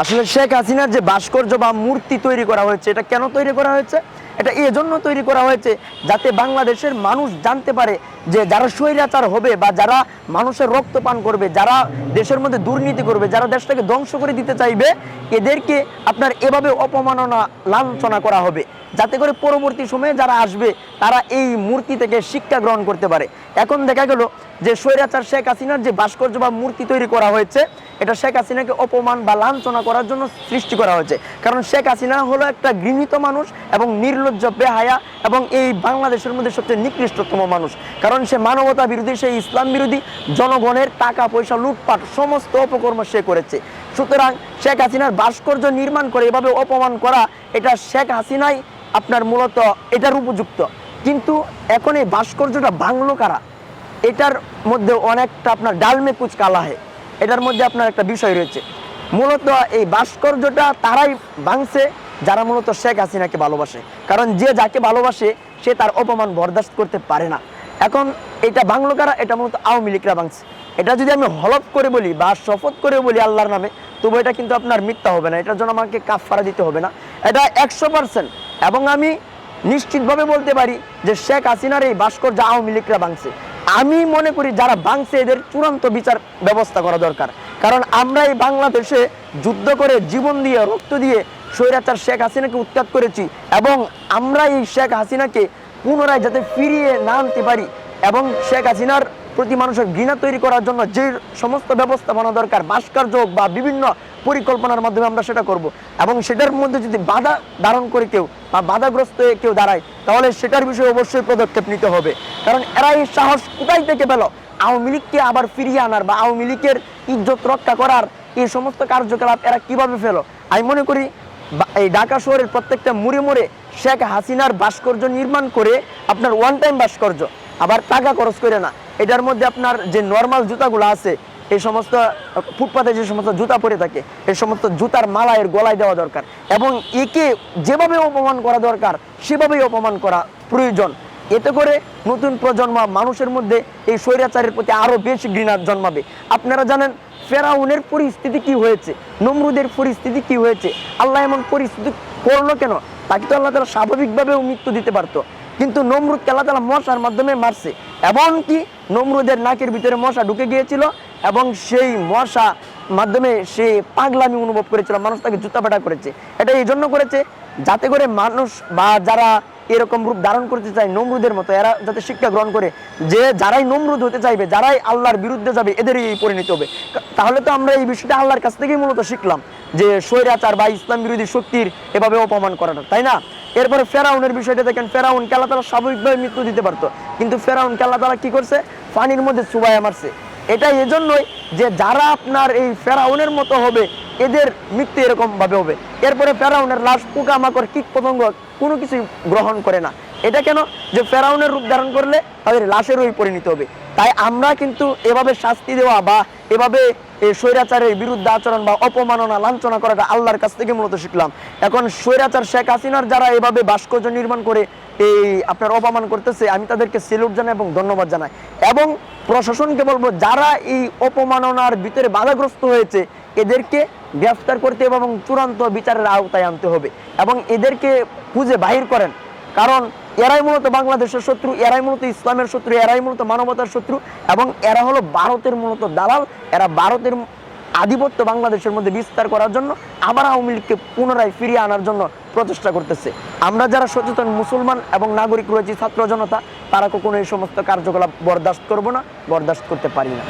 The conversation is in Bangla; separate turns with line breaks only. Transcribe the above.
আসলে শেখ হাসিনার যে ভাস্কর্য বা মূর্তি তৈরি করা হয়েছে, এটা কেন তৈরি করা হয়েছে? এটা এই জন্য তৈরি করা হয়েছে যাতে বাংলাদেশের মানুষ জানতে পারে যে যারা স্বৈরাচার হবে বা যারা মানুষের রক্ত পান করবে, যারা দেশের মধ্যে দুর্নীতি করবে, যারা দেশটাকে ধ্বংস করে দিতে চাইবে, এদেরকে আপনার এভাবে অপমাননা, লাঞ্ছনা করা হবে। যাতে করে পরবর্তী সময়ে যারা আসবে, তারা এই মূর্তি থেকে শিক্ষা গ্রহণ করতে পারে। এখন দেখা গেল যে স্বৈরাচার শেখ হাসিনার যে ভাস্কর্য বা মূর্তি তৈরি করা হয়েছে, এটা শেখ হাসিনাকে অপমান বা লাঞ্ছনা করার জন্য সৃষ্টি করা হয়েছে। কারণ শেখ হাসিনা হলো একটা গৃহীত মানুষ এবং নির্লজ্জ, বেহায়া এবং এই বাংলাদেশের মধ্যে সবচেয়ে নিকৃষ্টতম মানুষ। কারণ সে মানবতা বিরোধী, সে ইসলাম বিরোধী, জনগণের টাকা, পয়সা, লুটপাট, সমস্ত অপকর্ম সে করেছে। সুতরাং শেখ হাসিনার ভাস্কর্য নির্মাণ করে এভাবে অপমান করা, এটা শেখ হাসিনাই আপনার মূলত এটার উপযুক্ত। কিন্তু এখন এই ভাস্কর্যটা বাংলো কারা? এটার মধ্যে অনেকটা আপনার ডালমে কুচ কালা হয় এটার মধ্যে আপনার একটা বিষয় রয়েছে। মূলত এই ভাস্কর্যটা তারাই ভাঙছে। যারা মূলত শেখ হাসিনাকে ভালোবাসে। কারণ যে যাকে ভালোবাসে, সে তার অপমান বরদাস্ত করতে পারে না। এখন এটা বাংলো কারা, এটা মূলত আওয়ামী লীগরা ভাঙছে এটা যদি আমি হলফ করে বলি বা শপথ করে বলি আল্লাহর নামে, তবু এটা কিন্তু আপনার মিথ্যা হবে না। এটার জন্য আমাকে কাফারা দিতে হবে না। এটা একশো পার্সেন্ট এবং আমি নিশ্চিতভাবে বলতে পারি যে শেখ হাসিনার এই ভাস্কর্য আওয়ামী লীগরা ভাঙছে আমি মনে করি যারা ভাঙছে এদের চূড়ান্ত বিচার ব্যবস্থা করা দরকার। কারণ আমরা এই বাংলাদেশে যুদ্ধ করে জীবন দিয়ে, রক্ত দিয়ে স্বৈরাচার শেখ হাসিনাকে উৎখাত করেছি এবং আমরা এই শেখ হাসিনাকে পুনরায় যাতে ফিরিয়ে না আনতে পারি এবং শেখ হাসিনার প্রতি মানুষের ঘৃণা তৈরি করার জন্য যে সমস্ত ব্যবস্থাপনা দরকার, ভাস্কর্য বা বিভিন্ন পরিকল্পনার মাধ্যমে আমরা সেটা করব এবং সেটার মধ্যে যদি বাধা ধারণ করে কেউ বা বাধাগ্রস্ত হয়ে কেউ দাঁড়ায়, তাহলে সেটার বিষয়ে অবশ্যই পদক্ষেপ নিতে হবে। কারণ এরা এই সাহস কোথায় থেকে পেল? আওয়ামী লীগকে আবার ফিরিয়ে আনার বা আওয়ামী লীগের ইজ্জত রক্ষা করার এই সমস্ত কার্যকলাপ এরা কীভাবে ফেলো? আমি মনে করি এই ঢাকা শহরের প্রত্যেকটা মুড়ে মুড়ে শেখ হাসিনার ভাস্কর্য নির্মাণ করে আপনার ওয়ান টাইম ভাস্কর্য, আবার টাকা খরচ করে না। এটার মধ্যে আপনার যে নর্মাল জুতাগুলো আছে, এই সমস্ত ফুটপাতে যে সমস্ত জুতা পরে থাকে, এই সমস্ত জুতার মালা এর গলায় দেওয়া দরকার এবং একে যেভাবে অপমান করা দরকার, সেভাবেই অপমান করা প্রয়োজন। এতে করে নতুন প্রজন্ম মানুষের মধ্যে এই স্বৈরাচারের প্রতি আরও বেশি ঘৃণা জন্মাবে। আপনারা জানেন ফেরাউনের পরিস্থিতি কি হয়েছে? নমরুদের পরিস্থিতি কি হয়েছে? আল্লাহ এমন পরিস্থিতি করল কেন? তাকে তো আল্লাহ তালা স্বাভাবিকভাবেও মৃত্যু দিতে পারতো। কিন্তু নমরুদকে আল্লাহ তালা মশার মাধ্যমে মারছে। এমনকি নমরুদের নাকের ভিতরে মশা ঢুকে গিয়েছিল এবং সেই মশা মাধ্যমে সে পাগলামি অনুভব করেছিল। মানুষ তাকে জুতা করেছে। এটা এই জন্য করেছে যাতে করে মানুষ বা যারা এরকম রূপ ধারণ করতে চায় নমরুদের মতো। এরা যাতে শিক্ষা গ্রহণ করে যে যারাই নমরুদ হতে চাইবে, যারাই আল্লাহর বিরুদ্ধে যাবে, এদেরই পরিণতি হবে। তাহলে তো আমরা এই বিষয়টা আল্লাহর কাছ থেকেই মূলত শিখলাম যে স্বৈরাচার বা ইসলাম বিরোধী শক্তির এভাবে অপমান করাটা, তাই না? এরপরে ফেরাউনের বিষয়টা দেখেন, ফেরাউন কেলা তারা স্বাভাবিকভাবে মৃত্যু দিতে পারতো। কিন্তু ফেরাউন কেলা তারা কি করছে? পানির মধ্যে চুবাইয়া মারছে। এটা এজন্যই যে যারা আপনার এই ফেরাউনের মতো হবে এদের মৃত্যু এরকম ভাবে হবে। এরপরে ফেরাউনের লাশ পোকামাকড় কীট পতঙ্গ কোনো কিছুই গ্রহণ করে না। এটা কেন? যে ফেরাউনের রূপ ধারণ করলে তাদের লাশেরই পরিণত হবে। তাই আমরা কিন্তু এভাবে শাস্তি দেওয়া বা এভাবে স্বৈরাচারের বিরুদ্ধে আচরণ বা অপমাননা, লাঞ্ছনা করাটা আল্লাহর কাছ থেকে মূলত শিখলাম। এখন স্বৈরাচার শেখ হাসিনার যারা এভাবে ভাস্কর্য নির্মাণ করে, এই আপনার অপমান করতেছে, আমি তাদেরকে সেলুট জানাই এবং ধন্যবাদ জানাই। এবং প্রশাসনকে বলব, যারা এই অপমাননার ভিতরে বাধাগ্রস্ত হয়েছে, এদেরকে গ্রেফতার করতে হবে এবং চূড়ান্ত বিচারের আওতায় আনতে হবে। এবং এদেরকে খুঁজে বাহির করেন। কারণ এরাই মূলত বাংলাদেশের শত্রু, এরাই মূলত ইসলামের শত্রু, এরাই মূলত মানবতার শত্রু এবং এরা হলো ভারতের মূলত দালাল। এরা ভারতের আধিপত্য বাংলাদেশের মধ্যে বিস্তার করার জন্য আবার আওয়ামী লীগকে পুনরায় ফিরিয়ে আনার জন্য প্রচেষ্টা করতেছে। আমরা যারা সচেতন মুসলমান এবং নাগরিক রয়েছি ছাত্র জনতা, তারা কখনো এই সমস্ত কার্যকলাপ বরদাস্ত করব না, বরদাস্ত করতে পারি না।